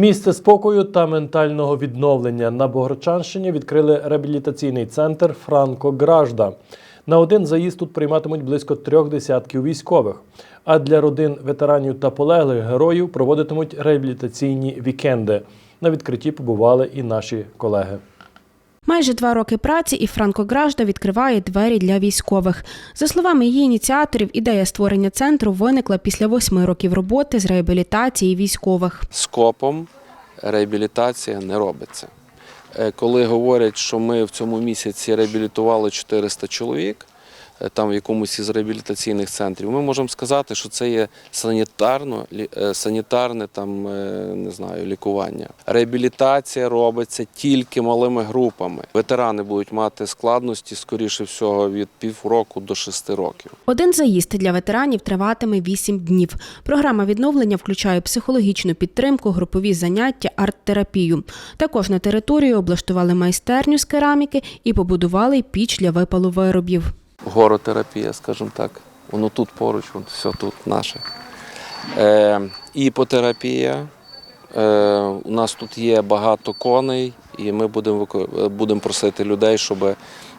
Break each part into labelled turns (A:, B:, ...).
A: Місце спокою та ментального відновлення на Богорчанщині відкрили реабілітаційний центр Франко Гражда. На один заїзд тут прийматимуть близько трьох десятків військових. А для родин ветеранів та полеглих героїв проводитимуть реабілітаційні вікенди. На відкритті побували і наші колеги.
B: Майже два роки праці і Франко Гражда відкриває двері для військових. За словами її ініціаторів, ідея створення центру виникла після восьми років роботи з реабілітації військових.
C: скопом реабілітація не робиться. Е, Коли говорять, що ми в цьому місяці реабілітували 400 чоловік, там в якомусь із реабілітаційних центрів, ми можемо сказати, що це є санітарно, е, санітарне там, е, не знаю, лікування. Реабілітація робиться тільки малими групами. Ветерани будуть мати складності, скоріше всього, від півроку до шести років.
B: Один заїзд для ветеранів триватиме вісім днів. Програма відновлення включає психологічну підтримку, групові заняття, арт-терапію. Також на території облаштували майстерню з кераміки і побудували піч для випалу виробів.
C: Горотерапія, скажімо так. Воно тут поруч, воно все тут наше. Е, іпотерапія. Е, у нас тут є багато коней, і ми будемо будемо просити людей, щоб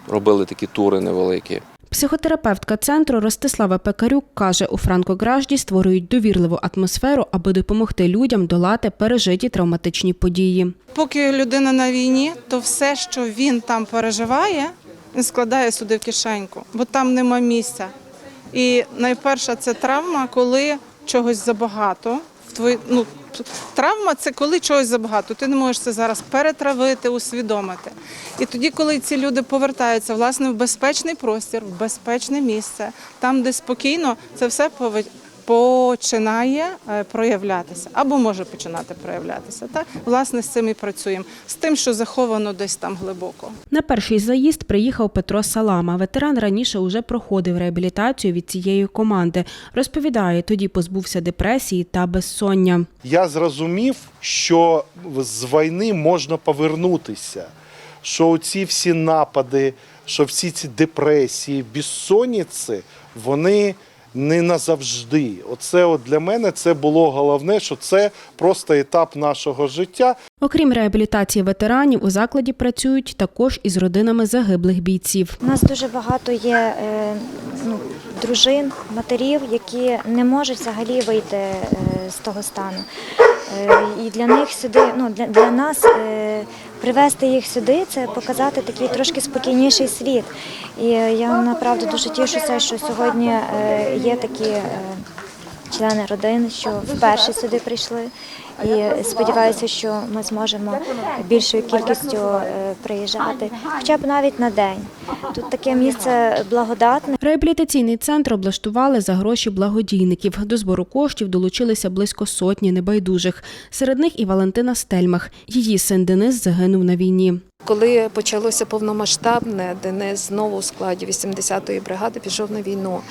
C: робили такі тури невеликі.
B: Психотерапевтка центру Ростислава Пекарюк каже, у Франкогражді створюють довірливу атмосферу, аби допомогти людям долати пережиті травматичні події.
D: Поки людина на війні, то все, що він там переживає, він складає сюди в кишеньку, бо там нема місця. І найперша це травма, коли чогось забагато. Твої, ну, травма це коли чогось забагато. Ти не можеш це зараз перетравити, усвідомити. І тоді, коли ці люди повертаються власне в безпечний простір, в безпечне місце, там, де спокійно, це все починає е, проявлятися або може починати проявлятися. Так, власне, з цим і працюємо, з тим, що заховано десь там глибоко.
B: На перший заїзд приїхав Петро Салама. Ветеран раніше уже проходив реабілітацію від цієї команди. Розповідає, тоді позбувся депресії та безсоння.
E: я зрозумів, що з війни можна повернутися. Що ці всі напади, що всі ці депресії, безсонниці, вони не назавжди. Оце от для мене це було головне, що це просто етап нашого життя.
B: Окрім реабілітації ветеранів, у закладі працюють також із родинами загиблих бійців.
F: У нас дуже багато є е, ну, дружин, матерів, які не можуть взагалі вийти е, з того стану. Е, і для них сюди, ну для, для нас е, привезти їх сюди це показати такий трошки спокійніший світ. І я направду дуже тішуся, що сьогодні є такі. Члени родини, що вперше сюди прийшли, і сподіваюся, що ми зможемо більшою кількістю е, приїжджати, хоча б навіть на день. Тут таке місце благодатне.
B: Реабілітаційний центр облаштували за гроші благодійників. До збору коштів долучилися близько сотні небайдужих. Серед них і Валентина Стельмах. Її син Денис загинув на війні.
G: Коли почалося повномасштабне, Денис знову у складі 80-ї бригади пішов на війну.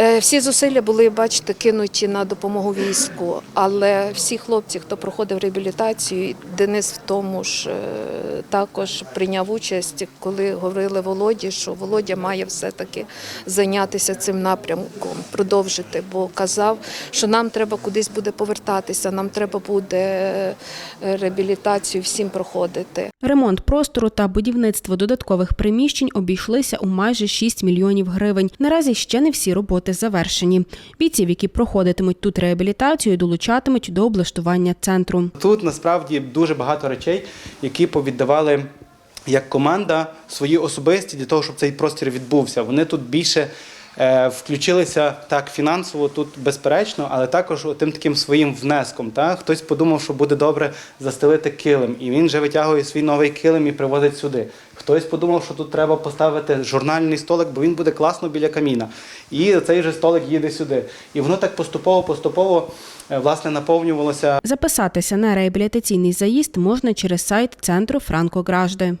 G: Е, Всі зусилля були, бачите, кинуті на допомогу війську, але всі хлопці, хто проходив реабілітацію, Денис в тому ж е, також прийняв участь, коли говорили Володі, що Володя має все-таки зайнятися цим напрямком, продовжити, бо казав, що нам треба кудись буде повертатися, нам треба буде е, реабілітацію всім проходити.
B: Ремонт простору та будівництво додаткових приміщень обійшлися у майже 6 мільйонів гривень. Наразі ще не всі роботи завершені. Бійців, які проходитимуть тут реабілітацію, долучатимуть до облаштування центру.
H: Тут насправді дуже багато речей, які повіддавали як команда свої особисті для того, щоб цей простір відбувся. Вони тут більше включилися так фінансово, тут безперечно, але також тим таким своїм внеском. Так? Хтось подумав, що буде добре застелити килим, і він вже витягує свій новий килим і приводить сюди. Хтось подумав, що тут треба поставити журнальний столик, бо він буде класно біля каміна. І цей же столик їде сюди. І воно так поступово-поступово е, власне наповнювалося
B: Записатися на реабілітаційний заїзд можна через сайт центру Франко Гражди.